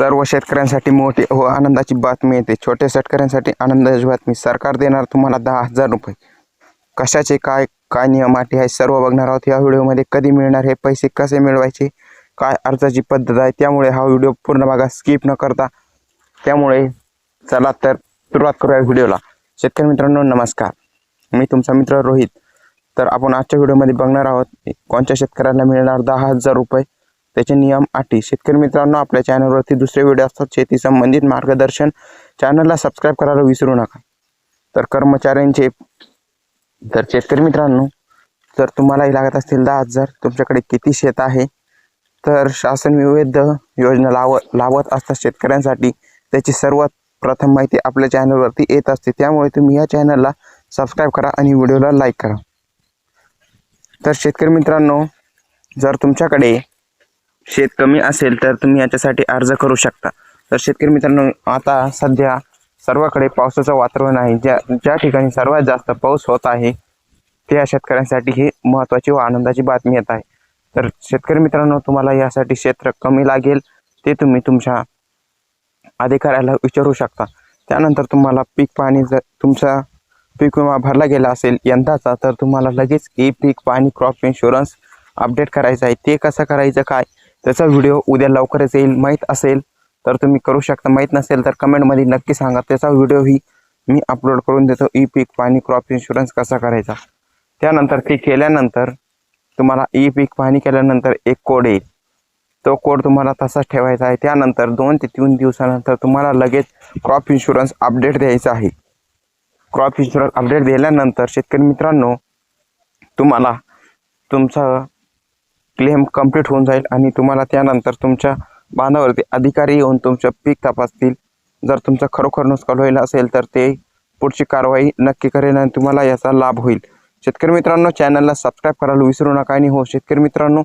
सर्व शेतकऱ्यांसाठी मोठी व आनंदाची बातमी येते. छोट्या शेतकऱ्यांसाठी आनंदाची बातमी. सरकार देणार तुम्हाला दहा हजार रुपये. कशाचे काय काय नियम अटी आहे सर्व बघणार आहोत. या व्हिडिओमध्ये कधी मिळणार हे पैसे कसे मिळवायचे काय अर्जाची पद्धत आहे त्यामुळे हा व्हिडिओ पूर्ण बघा. स्किप न करता. त्यामुळे चला तर सुरुवात करूया व्हिडिओला. शेतकरी मित्रांनो नमस्कार. मी तुमचा मित्र रोहित. तर आपण आजच्या व्हिडिओमध्ये बघणार आहोत कोणत्या शेतकऱ्याला मिळणार दहा हजार रुपये? त्याचे नियम अटी. शेतकरी मित्रांनो आपल्या चॅनलवरती दुसरे व्हिडिओ असतात. शेती संबंधित मार्गदर्शन चॅनलला सबस्क्राईब करायला विसरू नका. तर कर्मचाऱ्यांचे तर शेतकरी मित्रांनो जर तुम्हालाही लागत असतील दहा हजार तुमच्याकडे किती शेत आहे? तर शासन विविध योजना लाव लावत असतात शेतकऱ्यांसाठी. त्याची सर्वात प्रथम माहिती आपल्या चॅनलवरती येत असते. त्यामुळे तुम्ही या चॅनलला सबस्क्राईब करा आणि व्हिडिओला लाईक करा. तर शेतकरी मित्रांनो जर तुमच्याकडे शेत कमी असेल तर तुम्ही याच्यासाठी अर्ज करू शकता. तर शेतकरी मित्रांनो आता सध्या सर्वाकडे पावसाचं वातावरण आहे. ज्या ज्या ठिकाणी सर्वात जास्त पाऊस होत आहे त्या शेतकऱ्यांसाठी ही महत्त्वाची व आनंदाची बातमी येत आहे. तर शेतकरी मित्रांनो तुम्हाला यासाठी क्षेत्र कमी लागेल ते तुम्ही तुमच्या अधिकाऱ्याला विचारू शकता. त्यानंतर तुम्हाला पीक पाणी जर तुमचा पीक विमा भरला गेला असेल यंदाचा तर तुम्हाला लगेच ई पीक पाणी क्रॉप इन्शुरन्स अपडेट करायचं आहे. ते कसं करायचं काय? त्याचा व्हिडिओ उद्या लवकरच येईल. माहीत असेल तर तुम्ही करू शकता. माहीत नसेल तर कमेंटमध्ये नक्की सांगा. त्याचा व्हिडिओही मी अपलोड करून देतो. ई पीक पाणी क्रॉप इन्शुरन्स कसा करायचा? त्यानंतर ते केल्यानंतर तुम्हाला ई पीक पाणी केल्यानंतर एक कोड येईल. तो कोड तुम्हाला तसाच ठेवायचा आहे. त्यानंतर दोन ते तीन दिवसानंतर तुम्हाला लगेच क्रॉप इन्शुरन्स अपडेट द्यायचा आहे. क्रॉप इन्शुरन्स अपडेट दिल्यानंतर शेतकरी मित्रांनो तुम्हाला तुमचं क्लेम कंप्लीट होऊन जाईल आणि तुम्हाला त्यानंतर तुमच्या बांधावरती अधिकारी येऊन तुमचं पीक तपासतील. जर तुमचं खरोखर नुकसान होईल असेल तर ते पुढची कारवाई नक्की करेल आणि तुम्हाला याचा लाभ होईल. शेतकरी मित्रांनो चॅनलला सबस्क्राईब करायला विसरू नका आणि हो शेतकरी मित्रांनो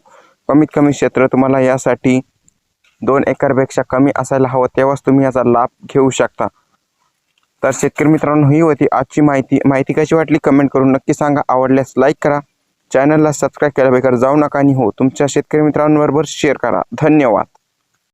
कमीत कमी क्षेत्र तुम्हाला यासाठी दोन एकरपेक्षा कमी असायला हवं तेव्हाच तुम्ही याचा लाभ घेऊ शकता. तर शेतकरी मित्रांनो ही होती आजची माहिती. माहिती कशी वाटली कमेंट करून नक्की सांगा. आवडल्यास लाईक करा. चॅनलला सबस्क्राईब केल्याबगैर जाऊ नका आणि हो तुमच्या शेतकरी मित्रांबरोबर शेअर करा. धन्यवाद.